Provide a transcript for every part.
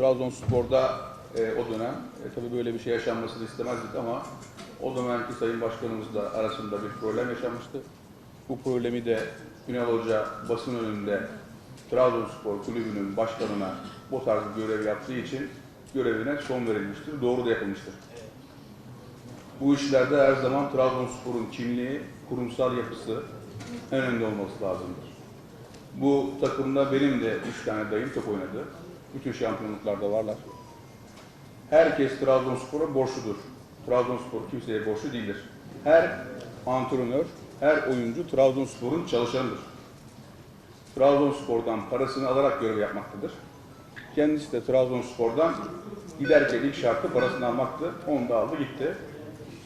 Trabzonspor'da e, o dönem e, tabii böyle bir şey yaşanmasını istemezdik ama o dönemki Sayın Başkanımızla arasında bir problem yaşanmıştı. Bu problemi de Ünal Hoca basın önünde Trabzonspor Kulübü'nün başkanına bu tarz bir görev yaptığı için görevine son verilmiştir. Doğru da yapılmıştır. Bu işlerde her zaman Trabzonspor'un kimliği, kurumsal yapısı en önde olması lazımdır. Bu takımda benim de üç tane dayım top oynadı. Bütün şampiyonluklarda varlar. Herkes Trabzonspor'a borçludur. Trabzonspor kimseye borçlu değildir. Her antrenör, her oyuncu Trabzonspor'un çalışanıdır. Trabzonspor'dan parasını alarak görev yapmaktadır. Kendisi de Trabzonspor'dan giderken ilk şartı parasını almaktı. Onu da aldı gitti.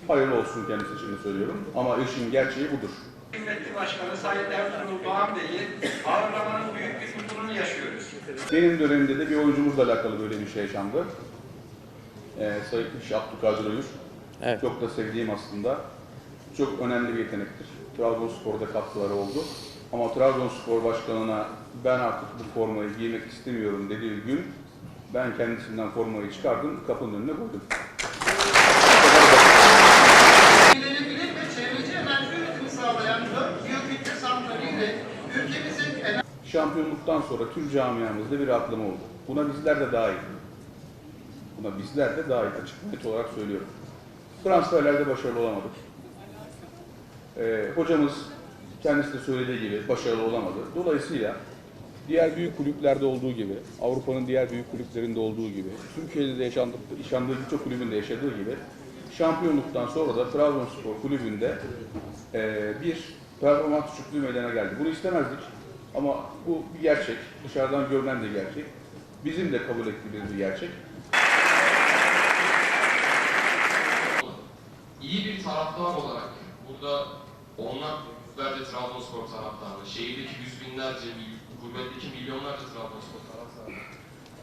Hayırlı olsun kendisi için söylüyorum. Ama işin gerçeği budur. Kıymetli Başkanı Sayın Ertuğrul Doğan Bey'i ağırlamanın büyük bir. Benim dönemimde de bir oyuncumuzla alakalı böyle bir şey yaşandı. Ee, Sayın Abdülkadir Uyur. Evet. Çok da sevdiğim aslında. Çok önemli bir yetenektir. Trabzonspor'da katkıları oldu. Ama Trabzonspor Başkanı'na ben artık bu formayı giymek istemiyorum dediği gün ben kendisinden formayı çıkardım, kapının önüne koydum. Şampiyonluktan sonra tüm camiamızda bir atlama oldu. Buna bizler de dahil. Buna bizler de dahil açık net olarak söylüyorum. Transferlerde başarılı olamadık. Ee, hocamız kendisi de söylediği gibi başarılı olamadı. Dolayısıyla diğer büyük kulüplerde olduğu gibi, Avrupa'nın diğer büyük kulüplerinde olduğu gibi, Türkiye'de de yaşandığı, yaşandığı birçok kulübün de yaşadığı gibi şampiyonluktan sonra da Trabzonspor kulübünde e, bir performans düşüklüğü meydana geldi. Bunu istemezdik ama bu bir gerçek. Dışarıdan görünen de gerçek. Bizim de kabul ettiğimiz bir gerçek. iyi bir taraftar olarak burada onlar yüzlerce Trabzonspor taraftarı, şehirdeki yüz binlerce, gurbetteki milyonlarca Trabzonspor taraftarı.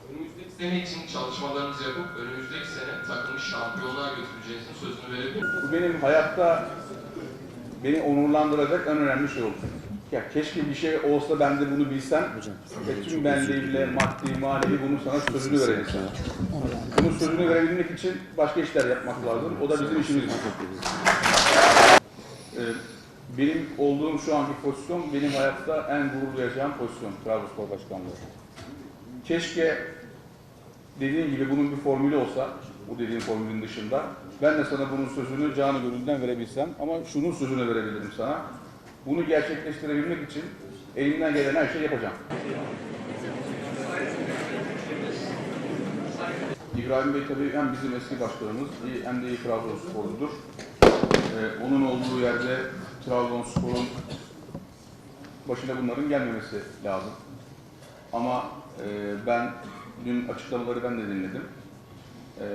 Önümüzdeki sene için çalışmalarınızı yapıp önümüzdeki sene takımı şampiyonluğa götüreceğinizin sözünü verebilir Bu benim hayatta beni onurlandıracak en önemli şey oldu. Ya keşke bir şey olsa ben de bunu bilsem ve tüm benliğimle maddi manevi bunun sana sözünü verebilsem. Bunun sözünü verebilmek için başka işler yapmak lazım. O da bizim işimiz. Ee, benim olduğum şu anki pozisyon benim hayatta en gurur duyacağım pozisyon Trabzonspor Başkanlığı. Keşke dediğim gibi bunun bir formülü olsa, bu dediğim formülün dışında, ben de sana bunun sözünü canı gönülden verebilsem ama şunun sözünü verebilirim sana. Bunu gerçekleştirebilmek için elimden gelen her şeyi yapacağım. İbrahim Bey tabii hem bizim eski başkanımız hem de Trabzonsporludur. Ee, onun olduğu yerde Trabzonspor'un başına bunların gelmemesi lazım. Ama e, ben dün açıklamaları ben de dinledim. E,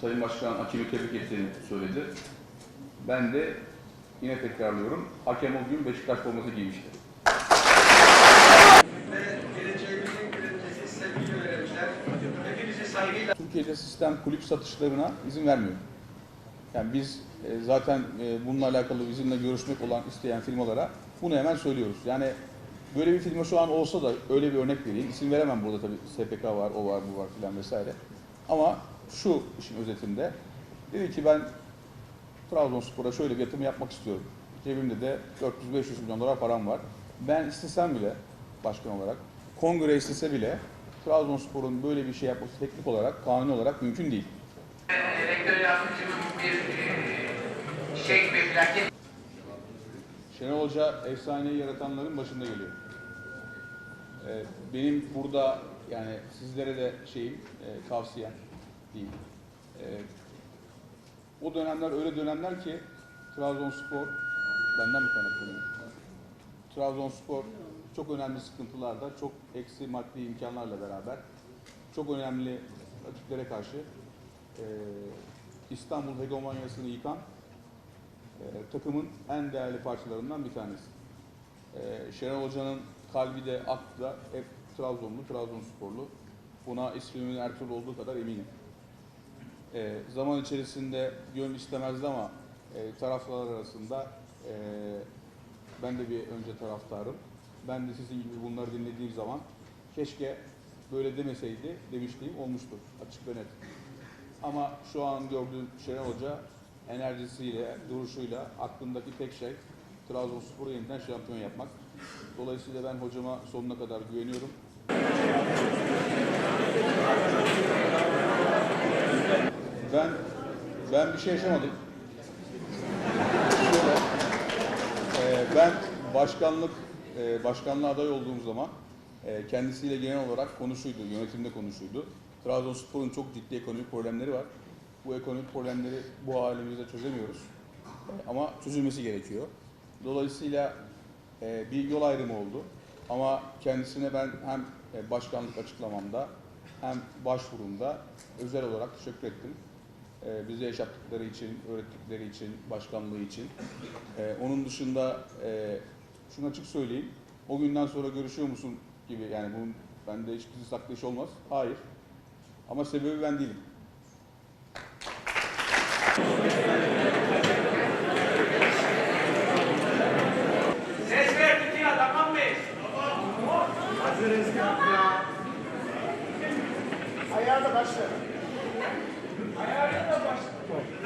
Sayın Başkan hakemi tebrik ettiğini söyledi. Ben de yine tekrarlıyorum. Hakem o gün Beşiktaş forması giymişti. Türkiye'de sistem kulüp satışlarına izin vermiyor. Yani biz e, zaten e, bununla alakalı bizimle görüşmek olan isteyen firmalara bunu hemen söylüyoruz. Yani böyle bir firma şu an olsa da öyle bir örnek vereyim. İsim veremem burada tabii SPK var, o var, bu var filan vesaire. Ama şu işin özetinde dedi ki ben Trabzonspor'a şöyle bir yatırım yapmak istiyorum. Cebimde de 400-500 milyon dolar param var. Ben istesem bile başkan olarak, kongre istese bile Trabzonspor'un böyle bir şey yapması teknik olarak, kanuni olarak mümkün değil. rektör yardımcımın bir e, ve plaket Şenol Hoca efsaneyi yaratanların başında geliyor. Ee, benim burada yani sizlere de şeyim, e, tavsiyem diyeyim. Ee, o dönemler öyle dönemler ki Trabzonspor benden mi kaynaklanıyor? Trabzonspor çok önemli sıkıntılarda, çok eksi maddi imkanlarla beraber çok önemli rakiplere karşı e, İstanbul hegemonyasını yıkan e, takımın en değerli parçalarından bir tanesi. E, Şenol Hoca'nın kalbi de aklı da hep Trabzonlu, Trabzonsporlu. Buna ismimin Ertuğrul olduğu kadar eminim. E, zaman içerisinde gönül istemezdi ama e, taraftarlar arasında e, ben de bir önce taraftarım. Ben de sizin gibi bunları dinlediğim zaman keşke böyle demeseydi demişliğim olmuştur açık ve net. Ama şu an gördüğüm Şenol Hoca enerjisiyle, duruşuyla aklındaki tek şey Trabzonspor'u yeniden şampiyon yapmak. Dolayısıyla ben hocama sonuna kadar güveniyorum. Ben ben bir şey yaşamadım. Şöyle, e, ben başkanlık e, başkanlığa aday olduğum zaman e, kendisiyle genel olarak konuşuydu, yönetimde konuşuydu. Trabzonspor'un çok ciddi ekonomik problemleri var. Bu ekonomik problemleri bu halimizde çözemiyoruz. E, ama çözülmesi gerekiyor. Dolayısıyla e, bir yol ayrımı oldu. Ama kendisine ben hem e, başkanlık açıklamamda hem başvurumda özel olarak teşekkür ettim. E, bize yaşattıkları için, öğrettikleri için, başkanlığı için. E, onun dışında e, şunu açık söyleyeyim. O günden sonra görüşüyor musun gibi yani bunun bende hiçbir saklı iş olmaz. Hayır. Ama sebebi ben değilim.